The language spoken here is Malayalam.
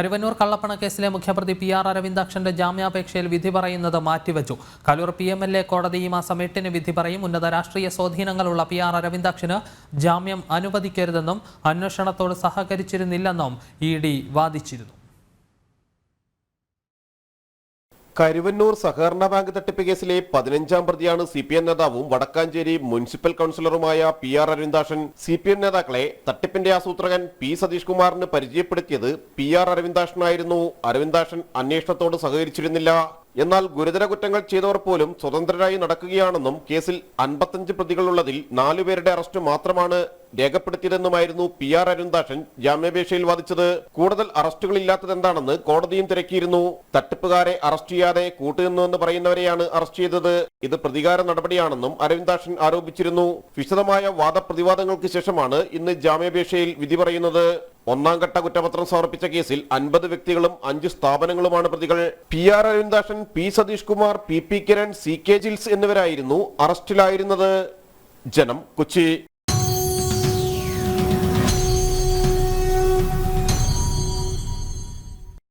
കരുവന്നൂർ കള്ളപ്പണ കേസിലെ മുഖ്യപ്രതി പി ആർ അരവിന്ദാക്ഷന്റെ ജാമ്യാപേക്ഷയിൽ വിധി പറയുന്നത് മാറ്റിവെച്ചു. Kaloor P M L A കോടതി ഈ മാസം എട്ടിന് വിധി പറയും. ഉന്നത രാഷ്ട്രീയ സ്വാധീനങ്ങളുള്ള പി ആർ അരവിന്ദാക്ഷന് ജാമ്യം അനുവദിക്കരുതെന്നും അന്വേഷണത്തോട് സഹകരിച്ചിരുന്നില്ലെന്നും ഇ ഡി വാദിച്ചിരുന്നു. കരുവന്നൂർ സഹകരണ ബാങ്ക് തട്ടിപ്പ് കേസിലെ പതിനഞ്ചാം പ്രതിയാണ് സി പി എം നേതാവും Vadakkanchery municipal കൌൺസിലറുമായ P R Aravindakshan C P M നേതാക്കളെ തട്ടിപ്പിന്റെ ആസൂത്രകൻ പി സതീഷ് കുമാറിന് പരിചയപ്പെടുത്തിയത് പി ആർ അരവിന്ദാഷനായിരുന്നു അരവിന്ദാഷൻ അന്വേഷണത്തോട് സഹകരിച്ചിരുന്നില്ല. എന്നാൽ ഗുരുതര കുറ്റങ്ങൾ ചെയ്തവർ പോലും സ്വതന്ത്രരായി നടക്കുകയാണെന്നും കേസിൽ അൻപത്തഞ്ച് പ്രതികളുള്ളതിൽ നാലുപേരുടെ അറസ്റ്റ് മാത്രമാണ് രേഖപ്പെടുത്തിയതെന്നുമായിരുന്നു പി ആർ അരുൺദാഷൻ ജാമ്യാപേക്ഷയിൽ വാദിച്ചത്. കൂടുതൽ അറസ്റ്റുകളില്ലാത്തതെന്താണെന്ന് കോടതിയും തിരക്കിയിരുന്നു. തട്ടിപ്പുകാരെ അറസ്റ്റ് ചെയ്യാതെ കൂട്ടുനിന്നുവെന്ന് പറയുന്നവരെയാണ് അറസ്റ്റ് ചെയ്തത്. ഇത് പ്രതികാര നടപടിയാണെന്നും അരവിന്ദാഷൻ ആരോപിച്ചിരുന്നു. വിശദമായ വാദപ്രതിവാദങ്ങൾക്ക് ശേഷമാണ് ഇന്ന് ജാമ്യാപേക്ഷയിൽ വിധി പറയുന്നത്. ഒന്നാം ഘട്ട കുറ്റപത്രം സമർപ്പിച്ച കേസിൽ അൻപത് വ്യക്തികളും അഞ്ച് സ്ഥാപനങ്ങളുമാണ് പ്രതികൾ. P R Aravindakshan P Satheesh Kumar P P Kiran C K Jils എന്നിവരായിരുന്നു അറസ്റ്റിലായിരുന്നത്. ജനം കൊച്ചി.